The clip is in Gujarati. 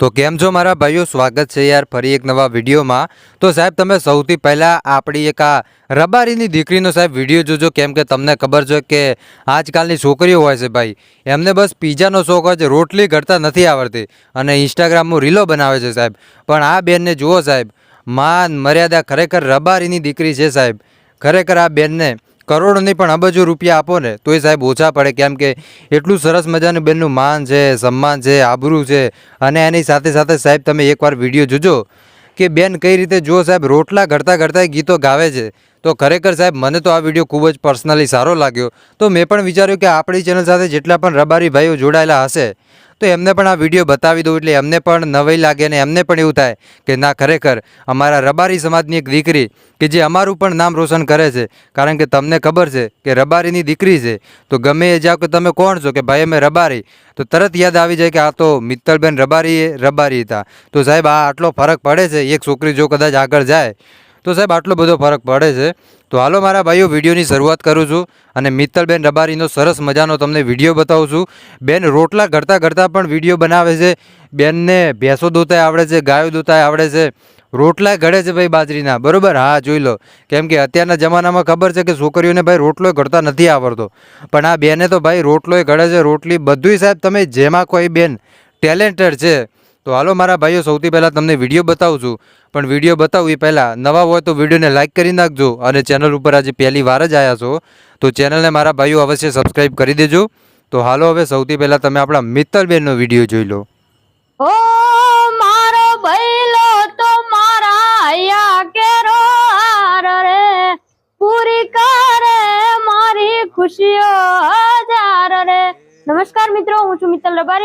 તો કેમ છો મારા ભાઈઓ? સ્વાગત છે યાર ફરી એક નવા વિડીયોમાં. તો સાહેબ, તમે સૌથી પહેલાં આપણી એક આ રબારીની દીકરીનો સાહેબ વીડિયો જોજો, કેમ કે તમને ખબર છે કે આજકાલની છોકરીઓ હોય છે ભાઈ. એમને બસ પીઝાનો શોખ હોય છે, રોટલી ઘડતા નથી આવડતી અને ઇન્સ્ટાગ્રામમાં રીલો બનાવે છે સાહેબ. પણ આ બેનને જુઓ સાહેબ, માન મર્યાદા ખરેખર રબારીની દીકરી છે સાહેબ. ખરેખર આ બેનને કરોડો નહીં પણ અબજો રૂપિયા આપો ને, તોય સાહેબ ઓછા પડે. કેમ કે એટલું સરસ મજાનું બેનનું માન છે, સન્માન છે, આબરૂ છે. અને એની સાથે સાથે સાહેબ તમે એકવાર વીડિયો જોજો કે બેન કઈ રીતે જો સાહેબ રોટલા ઘડતા ઘડતા ગીતો ગાવે છે. તો ખરેખર સાહેબ મને તો આ વીડિયો ખૂબ જ પર્સનલી સારો લાગ્યો. તો મેં પણ વિચાર્યું કે આપણી ચેનલ સાથે જેટલા પણ રબારી ભાઈઓ જોડાયેલા હશે તો એમને પણ આ વીડિયો બતાવી દઉં એટલે એમને પણ નવાઈ લાગે અને એમને પણ એવું થાય કે ના, ખરેખર અમારા રબારી સમાજની એક દીકરી કે જે અમારું પણ નામ રોશન કરે છે, કારણ કે તમને ખબર છે કે રબારીની દીકરી છે, તો ગમે એ જાઓ કે તમે કોણ છો કે ભાઈ અમે રબારી, તો તરત યાદ આવી જાય કે આ તો મિત્તલબેન રબારી રબારી હતા. તો સાહેબ, આ આટલો ફરક પડે છે, એક છોકરી જો કદાચ આગળ જાય તો સાહેબ, આટલો બધો ફરક પડે છે. તો હાલો મારા ભાઈઓ, વિડીયોની શરૂઆત કરું છું અને મિત્તલબેન રબારીનો સરસ મજાનો તમને વીડિયો બતાવું છું. બેન, રોટલા ઘડતા ઘડતા પણ વીડિયો બનાવે છે. બેનને ભેંસો દોતાય આવડે છે, ગાયો દોતાય આવડે છે. રોટલા ઘડે છે ભાઈ બાજરીના. બરોબર? હા, જોઈ લો. કેમ કે અત્યારના જમાનામાં ખબર છે કે છોકરીઓને ભાઈ રોટલો ઘડતા નથી આવડતો. પણ આ બેને તો ભાઈ રોટલોય ઘડે છે. રોટલી બધુંય સાહેબ તમે જેમાં કોઈ બેન ટેલેન્ટેડ છે. તો હાલો મારા ભાઈઓ, સૌથી પહેલાં તમને વીડિયો બતાવું છું પણ વીડિયો બતાવું એ પહેલાં, નવા હોય તો વિડીયોને લાઇક કરી નાખજો અને ચેનલ ઉપર આજે પહેલી વાર જ આવ્યા છો, તો ચેનલને મારા ભાઈઓ અવશ્ય સબસ્ક્રાઈબ કરી દેજો. તો હાલો હવે સૌથી પહેલાં તમે આપણા મિત્તલબેનનો વીડિયો જોઈ લો. ઓ મારો ભઈલો તો મારા આયા પૂરી કરે મારી ખુશીઓ હજાર નમસ્કાર મિત્રો, હું છું મિત્તલ રબારી.